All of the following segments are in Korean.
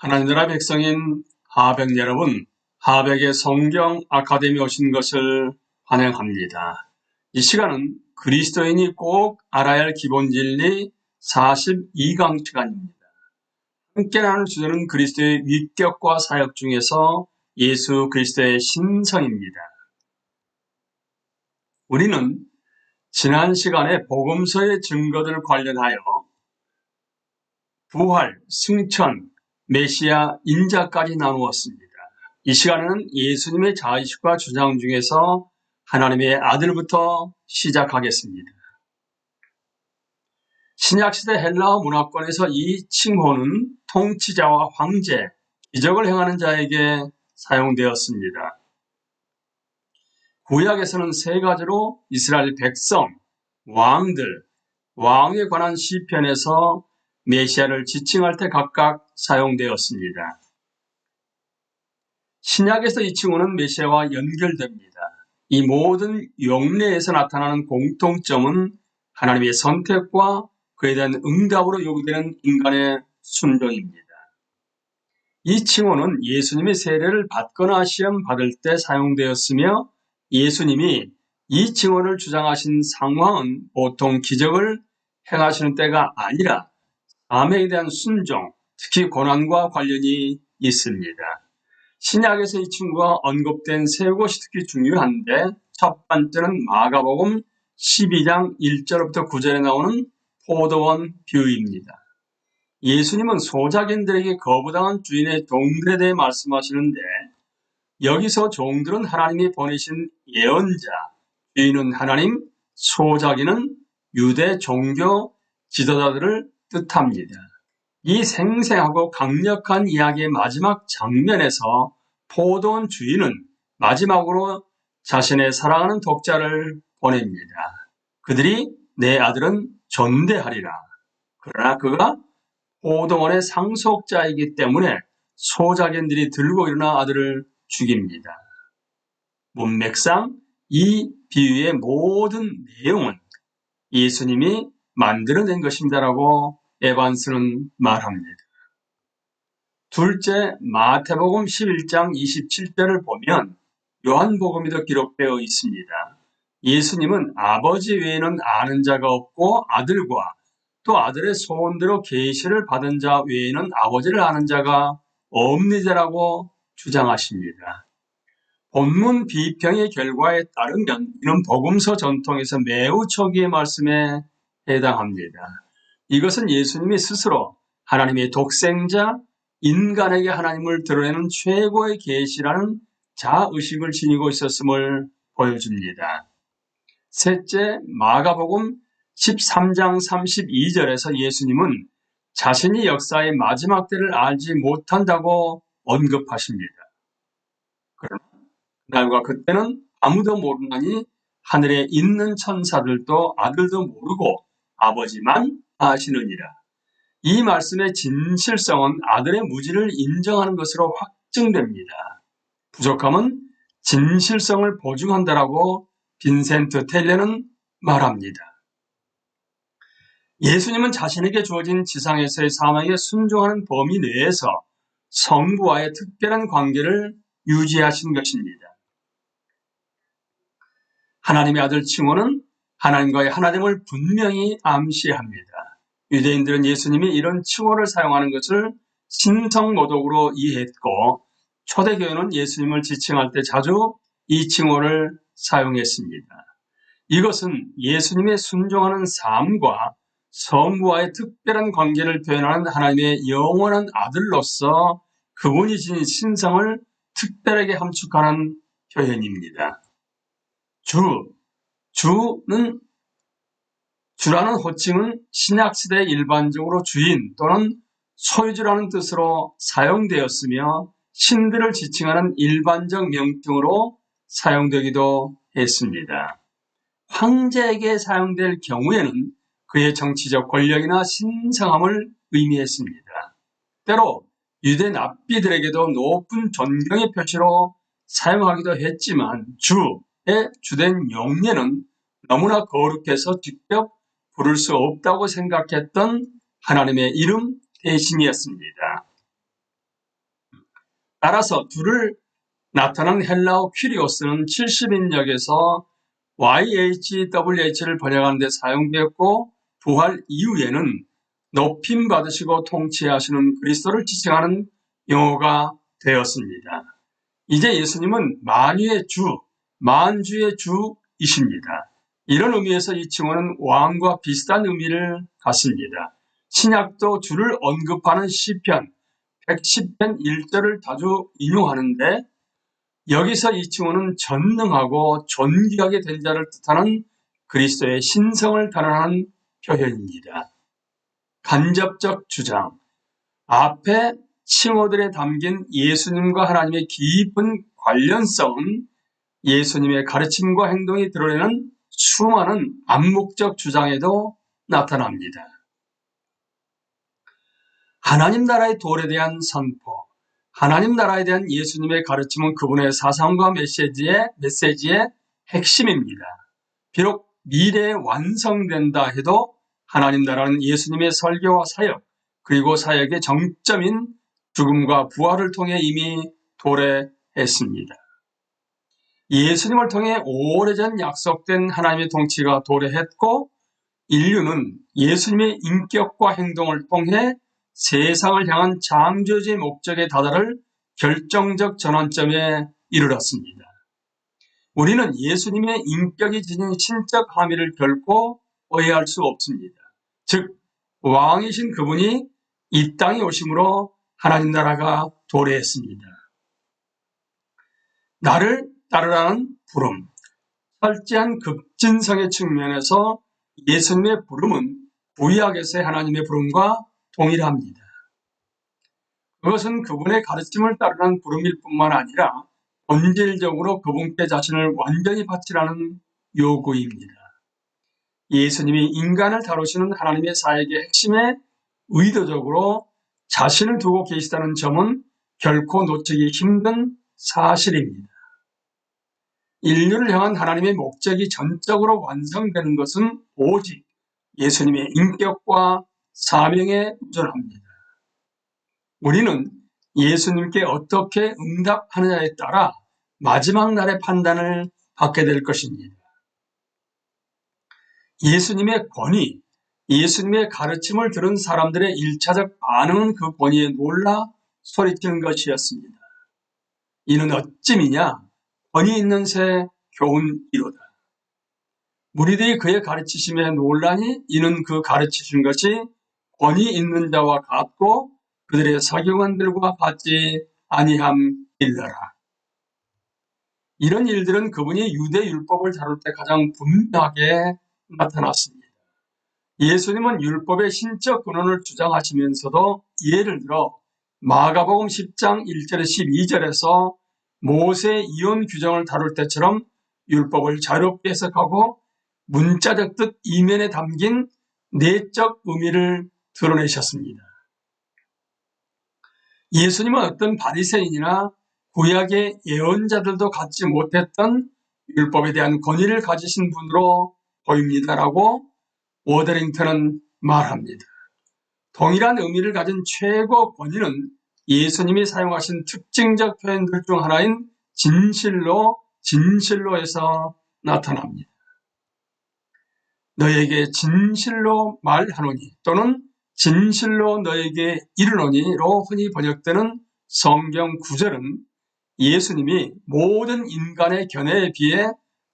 하나님 나라 백성인 하백 여러분, 하백의 성경 아카데미 오신 것을 환영합니다. 이 시간은 그리스도인이 꼭 알아야 할 기본 진리 42강 시간입니다. 함께 나눌 주제는 그리스도의 위격과 사역 중에서 예수 그리스도의 신성입니다. 우리는 지난 시간에 복음서의 증거들 관련하여 부활, 승천, 메시아, 인자까지 나누었습니다. 이 시간에는 예수님의 자의식과 주장 중에서 하나님의 아들부터 시작하겠습니다. 신약시대 헬라어 문화권에서 이 칭호는 통치자와 황제, 기적을 행하는 자에게 사용되었습니다. 구약에서는 세 가지로 이스라엘 백성, 왕들, 왕에 관한 시편에서 메시아를 지칭할 때 각각 사용되었습니다. 신약에서 이 칭호는 메시아와 연결됩니다. 이 모든 용례에서 나타나는 공통점은 하나님의 선택과 그에 대한 응답으로 요구되는 인간의 순종입니다. 이 칭호는 예수님의 세례를 받거나 시험 받을 때 사용되었으며 예수님이 이 칭호를 주장하신 상황은 보통 기적을 행하시는 때가 아니라 암에 대한 순종, 특히 고난과 관련이 있습니다. 신약에서 이 칭호가 언급된 세 곳이 특히 중요한데 첫 번째는 마가복음 12장 1절부터 9절에 나오는 포도원 비유입니다. 예수님은 소작인들에게 거부당한 주인의 종들에 대해 말씀하시는데 여기서 종들은 하나님이 보내신 예언자, 주인은 하나님, 소작인은 유대 종교 지도자들을 뜻합니다. 이 생생하고 강력한 이야기의 마지막 장면에서 포도원 주인은 마지막으로 자신의 사랑하는 독자를 보냅니다. 그들이 내 아들은 전대하리라. 그러나 그가 포도원의 상속자이기 때문에 소작인들이 들고 일어나 아들을 죽입니다. 문맥상 이 비유의 모든 내용은 예수님이 만들어낸 것입니다라고 에반스는 말합니다. 둘째, 마태복음 11장 27절을 보면 요한복음에도 기록되어 있습니다. 예수님은 아버지 외에는 아는 자가 없고 아들과 또 아들의 소원대로 계시를 받은 자 외에는 아버지를 아는 자가 없느니라고 주장하십니다. 본문 비평의 결과에 따르면 이런 복음서 전통에서 매우 초기의 말씀에 해당합니다. 이것은 예수님이 스스로 하나님의 독생자, 인간에게 하나님을 드러내는 최고의 계시라는 자의식을 지니고 있었음을 보여줍니다. 셋째, 마가복음 13장 32절에서 예수님은 자신이 역사의 마지막 때를 알지 못한다고 언급하십니다. 그러나 그날과 그때는 아무도 모르나니 하늘에 있는 천사들도 아들도 모르고 아버지만 아시느니라. 이 말씀의 진실성은 아들의 무지를 인정하는 것으로 확증됩니다. 부족함은 진실성을 보증한다라고 빈센트 텔레는 말합니다. 예수님은 자신에게 주어진 지상에서의 사명에 순종하는 범위 내에서 성부와의 특별한 관계를 유지하신 것입니다. 하나님의 아들 칭호는 하나님과의 하나됨을 분명히 암시합니다. 유대인들은 예수님이 이런 칭호를 사용하는 것을 신성모독으로 이해했고 초대교회는 예수님을 지칭할 때 자주 이 칭호를 사용했습니다. 이것은 예수님의 순종하는 삶과 성부와의 특별한 관계를 표현하는 하나님의 영원한 아들로서 그분이 지닌 신성을 특별하게 함축하는 표현입니다. 주, 주는 주라는 호칭은 신약시대에 일반적으로 주인 또는 소유주라는 뜻으로 사용되었으며 신들을 지칭하는 일반적 명칭으로 사용되기도 했습니다. 황제에게 사용될 경우에는 그의 정치적 권력이나 신성함을 의미했습니다. 때로 유대 납비들에게도 높은 존경의 표시로 사용하기도 했지만 주의 주된 용례는 너무나 거룩해서 직접 부를 수 없다고 생각했던 하나님의 이름 대신이었습니다. 따라서 둘을 나타난 헬라어 퀴리오스는 70인역에서 YHWH를 번역하는 데 사용되었고 부활 이후에는 높임 받으시고 통치하시는 그리스도를 지칭하는 용어가 되었습니다. 이제 예수님은 만유의 주, 만주의 주이십니다. 이런 의미에서 이 칭호는 왕과 비슷한 의미를 갖습니다. 신약도 주를 언급하는 시편 110편 1절을 자주 인용하는데 여기서 이 칭호는 전능하고 존귀하게 된 자를 뜻하는 그리스도의 신성을 단언하는 표현입니다. 간접적 주장 앞에 칭호들에 담긴 예수님과 하나님의 깊은 관련성은 예수님의 가르침과 행동이 드러내는 수많은 암묵적 주장에도 나타납니다. 하나님 나라의 도에 대한 선포, 하나님 나라에 대한 예수님의 가르침은 그분의 사상과 메시지의, 메시지의 핵심입니다. 비록 미래에 완성된다 해도 하나님 나라는 예수님의 설교와 사역, 그리고 사역의 정점인 죽음과 부활을 통해 이미 도래했습니다. 예수님을 통해 오래전 약속된 하나님의 통치가 도래했고 인류는 예수님의 인격과 행동을 통해 세상을 향한 창조주의 목적에 다다를 결정적 전환점에 이르렀습니다. 우리는 예수님의 인격이 지닌 신적 함의를 결코 오해할 수 없습니다. 즉 왕이신 그분이 이 땅에 오심으로 하나님 나라가 도래했습니다. 나를 따르라는 부름, 철저한 급진성의 측면에서 예수님의 부름은 구약에서의 하나님의 부름과 동일합니다. 그것은 그분의 가르침을 따르는 부름일 뿐만 아니라 본질적으로 그분께 자신을 완전히 바치라는 요구입니다. 예수님이 인간을 다루시는 하나님의 사역의 핵심에 의도적으로 자신을 두고 계시다는 점은 결코 놓치기 힘든 사실입니다. 인류를 향한 하나님의 목적이 전적으로 완성되는 것은 오직 예수님의 인격과 사명에 의존합니다. 우리는 예수님께 어떻게 응답하느냐에 따라 마지막 날의 판단을 받게 될 것입니다. 예수님의 권위, 예수님의 가르침을 들은 사람들의 일차적 반응은 그 권위에 놀라 소리치는 것이었습니다. 이는 어찌미냐? 권위 있는 새 교훈이로다. 무리들이 그의 가르치심에 놀라니 이는 그 가르치신 것이 권위 있는 자와 같고 그들의 사경원들과 같지 아니함일러라. 이런 일들은 그분이 유대 율법을 다룰 때 가장 분명하게 나타났습니다. 예수님은 율법의 신적 근원을 주장하시면서도 예를 들어 마가복음 10장 1절에 12절에서 모세 이혼 규정을 다룰 때처럼 율법을 자유롭게 해석하고 문자적 뜻 이면에 담긴 내적 의미를 드러내셨습니다. 예수님은 어떤 바리새인이나 구약의 예언자들도 갖지 못했던 율법에 대한 권위를 가지신 분으로 보입니다라고 워더링턴은 말합니다. 동일한 의미를 가진 최고 권위는 예수님이 사용하신 특징적 표현들 중 하나인 진실로, 진실로에서 나타납니다. 너에게 진실로 말하노니 또는 진실로 너에게 이르노니로 흔히 번역되는 성경 구절은 예수님이 모든 인간의 견해에 비해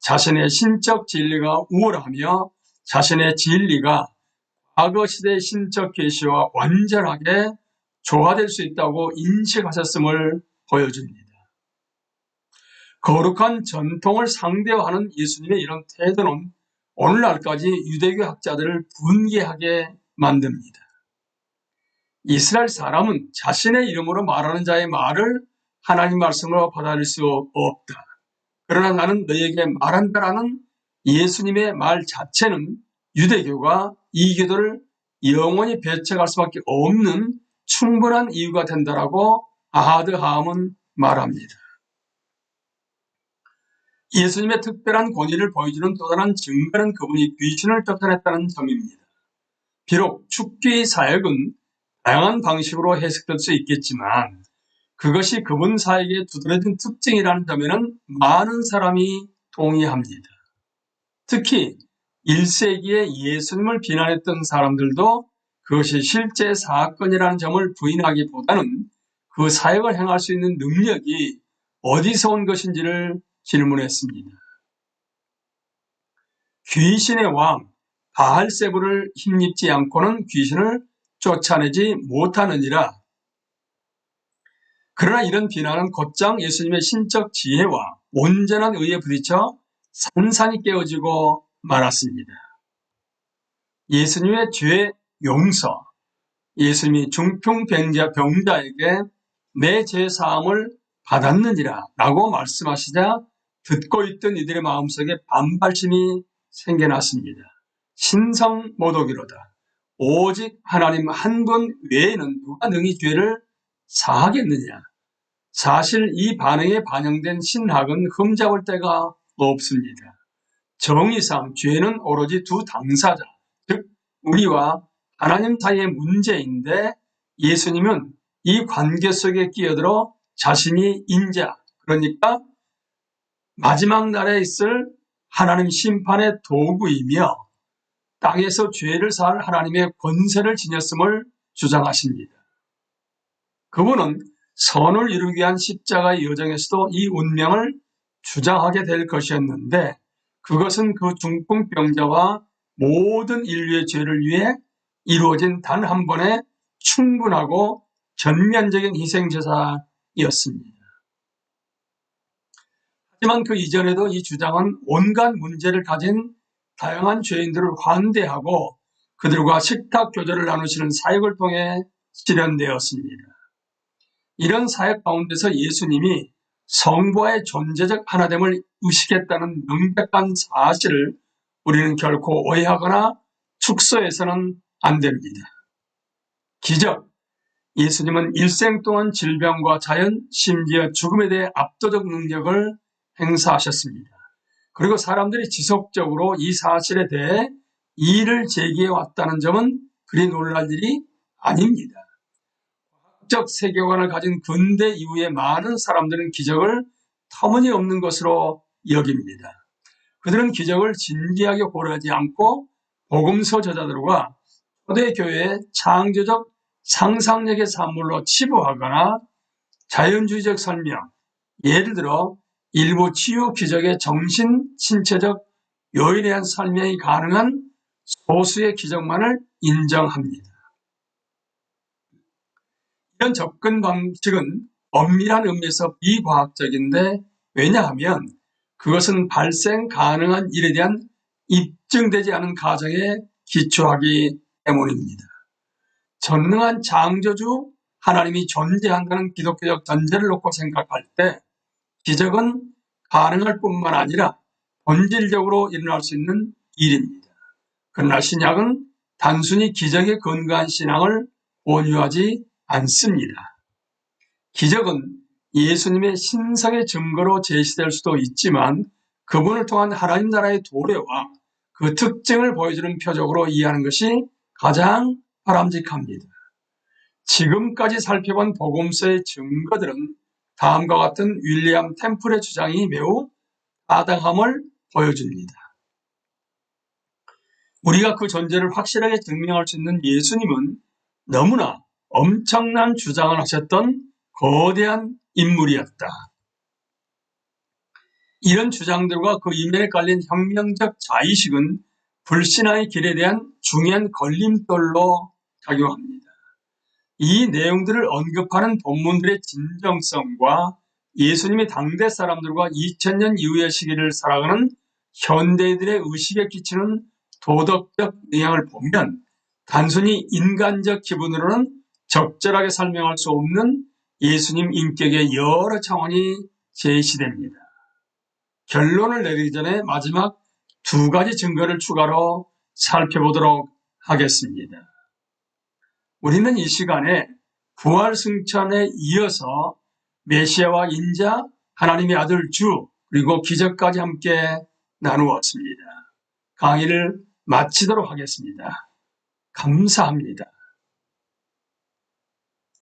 자신의 신적 진리가 우월하며 자신의 진리가 과거 시대의 신적 계시와 완전하게 조화될 수 있다고 인식하셨음을 보여줍니다. 거룩한 전통을 상대화하는 예수님의 이런 태도는 오늘날까지 유대교 학자들을 분개하게 만듭니다. 이스라엘 사람은 자신의 이름으로 말하는 자의 말을 하나님 말씀으로 받아들일 수 없다. 그러나 나는 너에게 말한다라는 예수님의 말 자체는 유대교가 이 기도를 영원히 배척할 수밖에 없는 충분한 이유가 된다라고 아하드 하함은 말합니다. 예수님의 특별한 권위를 보여주는 또 다른 증거는 그분이 귀신을 쫓아냈다는 점입니다. 비록 축기 사역은 다양한 방식으로 해석될 수 있겠지만 그것이 그분 사에게 두드러진 특징이라는 점에는 많은 사람이 동의합니다. 특히 1세기에 예수님을 비난했던 사람들도 그것이 실제 사건이라는 점을 부인하기보다는 그 사역을 행할 수 있는 능력이 어디서 온 것인지를 질문했습니다. 귀신의 왕 바알세부를 힘입지 않고는 귀신을 쫓아내지 못하느니라. 그러나 이런 비난은 곧장 예수님의 신적 지혜와 온전한 의에 부딪혀 산산이 깨어지고 말았습니다. 예수님의 죄 용서, 예수님이 중풍병자 병자에게 내 죄 사함을 받았느니라 라고 말씀하시자 듣고 있던 이들의 마음속에 반발심이 생겨났습니다. 신성 모독이로다. 오직 하나님 한 분 외에는 누가 능히 죄를 사하겠느냐. 사실 이 반응에 반영된 신학은 흠잡을 데가 없습니다. 정의상 죄는 오로지 두 당사자, 즉 우리와 하나님 사이의 문제인데 예수님은 이 관계 속에 끼어들어 자신이 인자, 그러니까 마지막 날에 있을 하나님 심판의 도구이며 땅에서 죄를 사할 하나님의 권세를 지녔음을 주장하십니다. 그분은 선을 이루기 위한 십자가의 여정에서도 이 운명을 주장하게 될 것이었는데 그것은 그 중풍병자와 모든 인류의 죄를 위해 이루어진 단 한 번의 충분하고 전면적인 희생제사였습니다. 하지만 그 이전에도 이 주장은 온갖 문제를 가진 다양한 죄인들을 환대하고 그들과 식탁 교제를 나누시는 사역을 통해 실현되었습니다. 이런 사역 가운데서 예수님이 성부와의 존재적 하나됨을 의식했다는 명백한 사실을 우리는 결코 오해하거나 축소해서는 안 됩니다. 기적. 예수님은 일생 동안 질병과 자연, 심지어 죽음에 대해 압도적 능력을 행사하셨습니다. 그리고 사람들이 지속적으로 이 사실에 대해 이의를 제기해 왔다는 점은 그리 놀랄 일이 아닙니다. 과학적 세계관을 가진 근대 이후의 많은 사람들은 기적을 터무니없는 것으로 여깁니다. 그들은 기적을 진지하게 고려하지 않고 복음서 저자들과 초대교회의 창조적 상상력의 산물로 치부하거나 자연주의적 설명, 예를 들어 일부 치유 기적의 정신 신체적 요인에 대한 설명이 가능한 소수의 기적만을 인정합니다. 이런 접근 방식은 엄밀한 의미에서 비과학적인데 왜냐하면 그것은 발생 가능한 일에 대한 입증되지 않은 가정에 기초하기 때문입니다. 전능한 창조주 하나님이 존재한다는 기독교적 전제를 놓고 생각할 때 기적은 가능할 뿐만 아니라 본질적으로 일어날 수 있는 일입니다. 그러나 신약은 단순히 기적에 근거한 신앙을 권유하지 않습니다. 기적은 예수님의 신성의 증거로 제시될 수도 있지만 그분을 통한 하나님 나라의 도래와 그 특징을 보여주는 표적으로 이해하는 것이 가장 바람직합니다. 지금까지 살펴본 복음서의 증거들은 다음과 같은 윌리엄 템플의 주장이 매우 타당함을 보여줍니다. 우리가 그 존재를 확실하게 증명할 수 있는 예수님은 너무나 엄청난 주장을 하셨던 거대한 인물이었다. 이런 주장들과 그 이면에 깔린 혁명적 자의식은 불신앙의 길에 대한 중요한 걸림돌로 작용합니다. 이 내용들을 언급하는 본문들의 진정성과 예수님의 당대 사람들과 2000년 이후의 시기를 살아가는 현대인들의 의식에 끼치는 도덕적 영향을 보면 단순히 인간적 기분으로는 적절하게 설명할 수 없는 예수님 인격의 여러 차원이 제시됩니다. 결론을 내리기 전에 마지막 두 가지 증거를 추가로 살펴보도록 하겠습니다. 우리는 이 시간에 부활 승천에 이어서 메시아와 인자, 하나님의 아들 주, 그리고 기적까지 함께 나누었습니다. 강의를 마치도록 하겠습니다. 감사합니다.